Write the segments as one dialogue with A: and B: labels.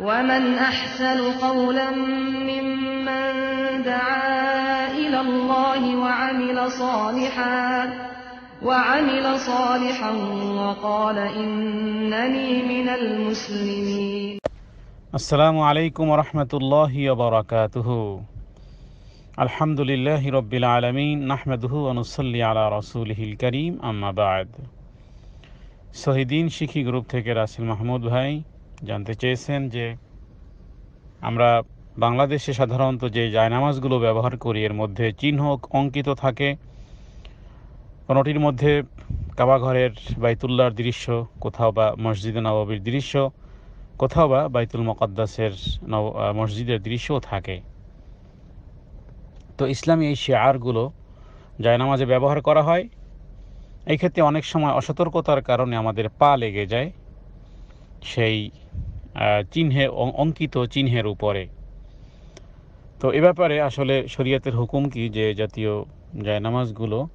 A: ومن أحسن قولا ممن دعا إلى الله وعمل صالحا وعمل صالحا وقال إنني من المسلمين
B: আসসালামু আলাইকুম রহমতুল্লাহ বরকাতুহু আলহামদুলিল্লাহ রব্বিল আলমিন নাহমেদহু অনুসল্লি আলা রসুলহিল করিম আম্মাবাদ শহীদিন শিখি গ্রুপ থেকে রাসেল মাহমুদ ভাই জানতে চেয়েছেন যে আমরা বাংলাদেশে সাধারণত যে জায়নামাজগুলো ব্যবহার করি, এর মধ্যে চিহ্ন অঙ্কিত থাকে। কোনোটির মধ্যে কাবাঘরের বাইতুল্লার দৃশ্য, কোথাও বা মসজিদে নবাবির দৃশ্য, কোথাও বা বাইতুল মকদ্দাসের নব- মসজিদের দৃশ্যও থাকে। তো ইসলামী এই শেয়ারগুলো জায়নামাজে ব্যবহার করা হয়। এই ক্ষেত্রে অনেক সময় অসতর্কতার কারণে আমাদের পা লেগে যায়। সেই চিহ্নে অঙ্কিত চিহ্নের উপরে। তো এ ব্যাপারে আসলে শরীয়তের হুকুম কি যে জাতীয় জায়নামাজগুলো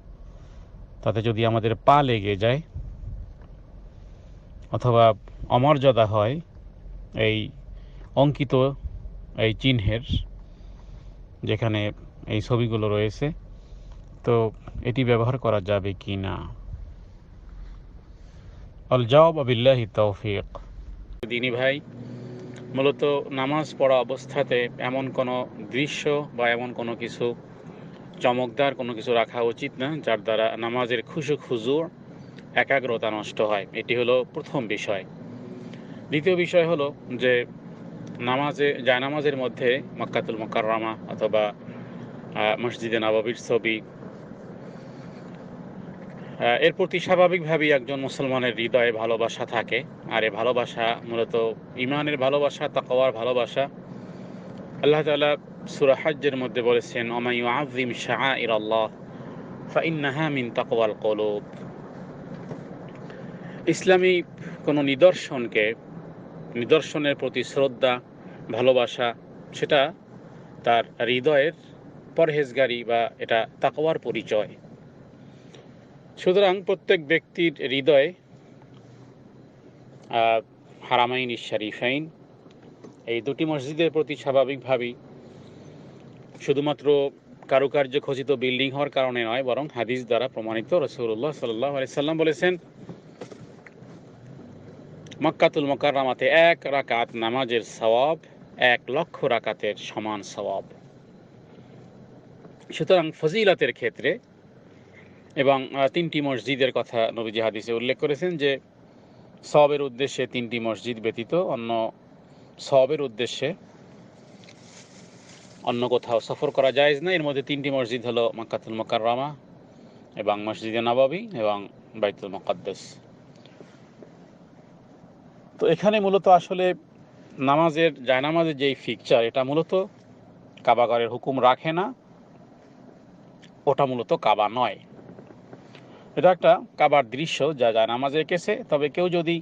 B: তাতে যদি আমাদের পা লেগে যায় অথবা অমর্যাদা হয় এই অঙ্কিত এই চিহ্নের যেখানে এই ছবিগুলো রয়েছে, তো এটি ব্যবহার করা যাবে কি না? আল জবাব আবিল্লাহি তৌফিক। দিনী ভাই, মূলত নামাজ পড়া অবস্থাতে এমন কোনো দৃশ্য বা এমন কোনো কিছু চমকদার, কোনো কিছু রাখা উচিত না, যার দ্বারা নামাজের খুশু খুজুর একাগ্রতা নষ্ট হয়। এটি হলো প্রথম বিষয়। দ্বিতীয় বিষয় হলো যে নামাজে, জায়নামাজের মধ্যে মক্কাতুল মোকাররমা অথবা মসজিদে নবাবির ছবি এর প্রতি স্বাভাবিকভাবেই একজন মুসলমানের হৃদয়ে ভালোবাসা থাকে। আর এ ভালোবাসা মূলত ইমানের ভালোবাসা, তাকওয়ার ভালোবাসা। আল্লাহ তালা সূরা হজ্জের মধ্যে বলেছেন ওমাই শাহ শাআইর আল্লাহ ফাইন্নাহা মিন তাকওয়াল কুলুব। ইসলামী কোনো নিদর্শনকে, নিদর্শনের প্রতি শ্রদ্ধা, ভালোবাসা, সেটা তার হৃদয়ের পরহেজগারি বা এটা তাকওয়ার পরিচয়। সুতরাং প্রত্যেক ব্যক্তির হৃদয়ে হারামাইন শরীফাইন, এই দুটি মসজিদের প্রতি স্বাভাবিকভাবেই শুধুমাত্র কারুকার্য খচিত বিল্ডিং হওয়ার কারণে নয়, বরং হাদিস দ্বারা প্রমাণিত রসুল্লাহ সাল্লাহ আলাইসাল্লাম বলেছেন, মক্কাতুল মোকাররামাতে এক রাকাত নামাজের সওয়াব, এক লক্ষ রাকাতের সমান সওয়াব। সুতরাং ফজিলাতের ক্ষেত্রে এবং তিনটি মসজিদের কথা নবীজি হাদিসে উল্লেখ করেছেন যে, সবের উদ্দেশ্যে তিনটি মসজিদ ব্যতীত অন্য সবের উদ্দেশ্যে অন্য কোথাও সফর করা যায় না। এর মধ্যে তিনটি মসজিদ হলো মক্কাতুল মোকাররামা এবং মসজিদে নবাবী এবং বাইতুল মুকাদ্দাস। তো এখানে মূলত আসলে নামাজের, জায়নামাজের যেই ফিকচার, এটা মূলত কাবাগরের হুকুম রাখে না, ওটা মূলত কাবা নয়। এটা একটা কাবার দৃশ্য, যা জায়নামাজে এঁকেছে। তবে কেউ যদি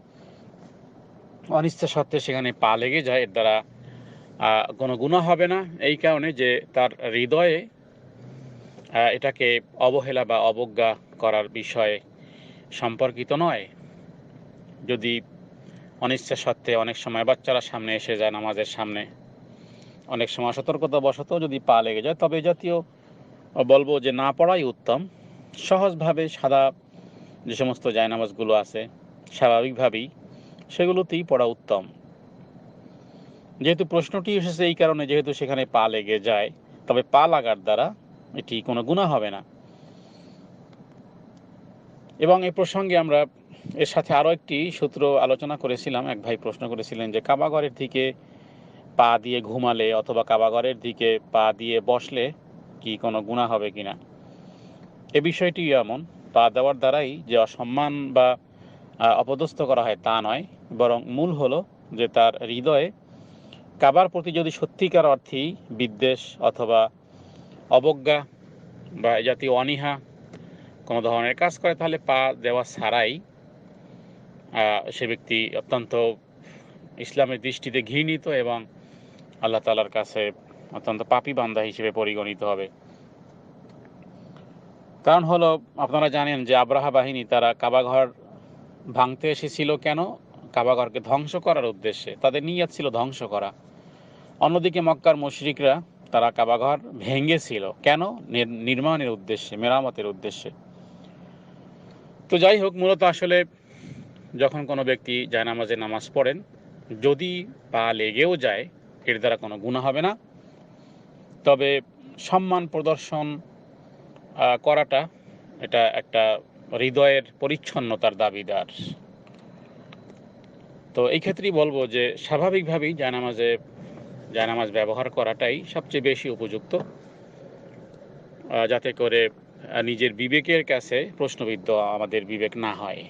B: অনিচ্ছা সত্ত্বে সেখানে পা লেগে যায়, এর দ্বারা কোনো গুণা হবে না। এই কারণে যে তার হৃদয়ে এটাকে অবহেলা বা অবজ্ঞা করার বিষয়ে সম্পর্কিত নয়। যদি অনিচ্ছা সত্ত্বে অনেক সময় বাচ্চারা সামনে এসে যায় নামাজের সামনে, অনেক সময় সতর্কতা বশত যদি পা লেগে যায়, তবে জাতীয় বলব যে না পড়াই উত্তম। সহজভাবে সাদা যে সমস্ত জায়নামাজগুলো আছে, স্বাভাবিকভাবেই সেগুলোতেই পড়া উত্তম। যেহেতু প্রশ্নটি এসেছে এই কারণে যেহেতু সেখানে পা লেগে যায়, তবে পা লাগার দ্বারা এটি কোনো গুণা হবে না। এবং এই প্রসঙ্গে আমরা এর সাথে আরও একটি সূত্র আলোচনা করেছিলাম, এক ভাই প্রশ্ন করেছিলেন যে কাবাগরের দিকে পা দিয়ে ঘুমালে অথবা কাবাগরের দিকে পা দিয়ে বসলে কি কোনো গুণা হবে কিনা? এ বিষয়টি এমন, পা দেওয়ার দ্বারাই যে অসম্মান বা অপদস্থ করা হয় তা নয়, বরং মূল হলো যে তার হৃদয়ে কাবার প্রতি যদি সত্যিকার অর্থেই বিদ্বেষ অথবা অবজ্ঞা বা জাতীয় অনীহা কোনো ধরনের কাজ করে, তাহলে পা দেওয়া ছাড়াই সে ব্যক্তি অত্যন্ত ইসলামের দৃষ্টিতে ঘৃণিত এবং আল্লাহ তালার কাছে অত্যন্ত পাপী বান্দা হিসেবে পরিগণিত হবে। কারণ হলো, আপনারা জানেন যে আব্রাহা বাহিনী তারা কাবাঘর ভাঙতে এসেছিল কেন? কাবাঘরকে ধ্বংস করার উদ্দেশ্যে। তাদের নিয়াত ছিল ধ্বংস করা। অন্যদিকে মক্কার মুশরিকরা তারা কাবাঘর ভেঙেছিল। কেন? নির্মাণের উদ্দেশ্যে, মেরামতের উদ্দেশ্যে। তো যাই হোক, মূলত আসলে যখন কোনো ব্যক্তি জায়নামাজে নামাজ পড়েন, যদি পা লেগেও যায়, এর দ্বারা কোনো গুণা হবে না। তবে সম্মান প্রদর্শন করাটা এটা একটা হৃদয়ের পরিচ্ছন্নতার দাবিদার। তো এই ক্ষেত্রেই বলব যে স্বাভাবিকভাবেই জায়নামাজে, জায়নামাজ ব্যবহার করাটাই সবচেয়ে বেশি উপযুক্ত। যাতে করে নিজের বিবেকের কাছে প্রশ্নবিদ্ধ আমাদের বিবেক না হয়।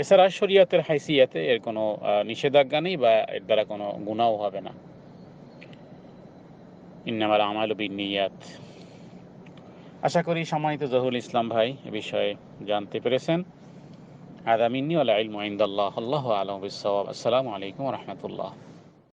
B: এছাড়া শরীয়তের হাইসিয়াতে এর কোনো নিষেধাজ্ঞা নেই বা এর দ্বারা কোনো গুণাও হবে না। ইন্নামাল আমাল বিনিয়াত আশা করি সম্মানিত জহুল ইসলাম ভাই এ বিষয়ে জানতে পেরেছেন। আদামিনী আলা ইলমু ইনদাল্লাহ। আল্লাহ আলাম আসসালামু আলাইকুম রাহমাতুল্লাহ।